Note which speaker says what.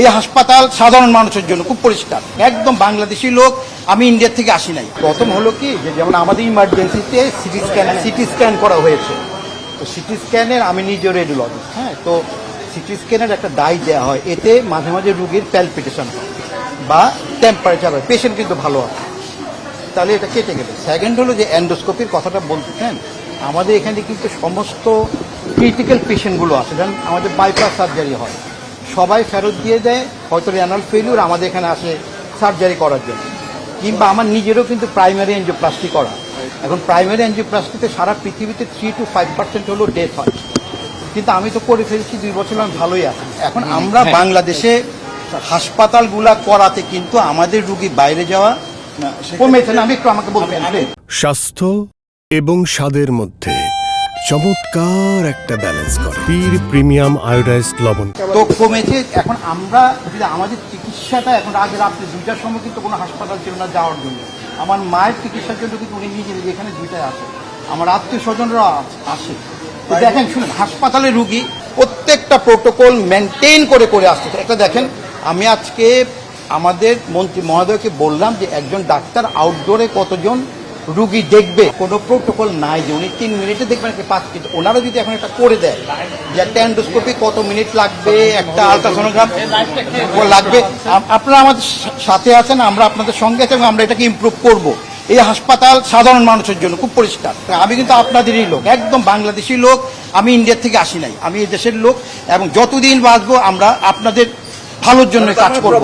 Speaker 1: এই হাসপাতাল সাধারণ মানুষের জন্য খুব পরিষ্কার। একদম বাংলাদেশি লোক, আমি ইন্ডিয়া থেকে আসি নাই। প্রথম হলো কি, যে যেমন আমাদের ইমার্জেন্সিতে সিটি স্ক্যান সিটি স্ক্যান করা হয়েছে। তো সিটি স্ক্যানের আমি নিজে রেডিওলজিস্ট হ্যাঁ? তো সিটি স্ক্যানের একটা ডাই দেওয়া হয়, এতে মাঝে মাঝে রুগীর প্যালপিটেশন হয় বা টেম্পারেচার হয় পেশেন্ট কিন্তু ভালো আছে। তাহলে এটা কেটে গেল। সেকেন্ড হলো যে অ্যান্ডোস্কোপির কথাটা বলতেছেন আমাদের এখানে কিন্তু সমস্ত ক্রিটিক্যাল পেশেন্টগুলো আছে। যেমন আমাদের বাইপাস সার্জারি হয়। সবাই ফেরত দিয়ে দেয় হয়তো রেনাল ফেলিউর আমাদের এখানে আসে সার্জারি করার জন্য। কিংবা আমার নিজেরও কিন্তু প্রাইমারি এনজিওপ্লাস্টি করা। এখন প্রাইমারি এনজিওপ্লাস্টিতে সারা পৃথিবীতে থ্রি টু ফাইভ পার্সেন্ট হলো ডেথ হয়। কিন্তু আমি তো করে ফেলছি দুই বছর আমি ভালোই আছি। এখন আমরা বাংলাদেশে হাসপাতালগুলা করাতে কিন্তু আমাদের রুগী বাইরে যাওয়া কমেছে না আমি একটু আমাকে বলবেন।
Speaker 2: স্বাস্থ্য এবং স্বাদের মধ্যে। চমৎকার একটা ব্যালেন্স করে। পীর প্রিমিয়াম আয়োডাইজড লবণ।
Speaker 1: তো কমেছে এখন আমরা যদি আমাদের চিকিৎসাটা এখন আগে রাত্রে দুইটার সময় কিন্তু কোনো হাসপাতাল ছিল না যাওয়ার জন্য। আমার মায়ের চিকিৎসার জন্য কিন্তু উনি নিজে নিজে এখানে দুইটায় আসে আমার আত্মীয় স্বজনরা আসে তো দেখেন শুনুন হাসপাতালে রুগী প্রত্যেকটা প্রোটোকল মেনটেন করে করে আসতেছে একটা দেখেন আমি আজকে আমাদের মন্ত্রী মহোদয়কে বললাম যে একজন ডাক্তার আউটডোরে কতজন রুগী দেখবে, কোনো প্রোটোকল নাই যে উনি তিন মিনিটে দেখবেন একটা পাঁচ মিনিট। ওনারা যদি এখন একটা করে দেয়, যে একটা অ্যান্ডোস্কোপি কত মিনিট লাগবে, একটা আলট্রাসোনোগ্রাম লাগবে আপনারা আমাদের সাথে আছেন, আমরা আপনাদের সঙ্গে আছি এবং আমরা এটাকে ইমপ্রুভ করব। এই হাসপাতাল সাধারণ মানুষের জন্য খুব পরিষ্কার। আমি কিন্তু আপনাদেরই লোক, একদম বাংলাদেশি লোক, আমি ইন্ডিয়া থেকে আসি নাই, আমি এই দেশের লোক এবং যতদিন বাঁচবো আমরা আপনাদের ভালোর জন্য কাজ করব।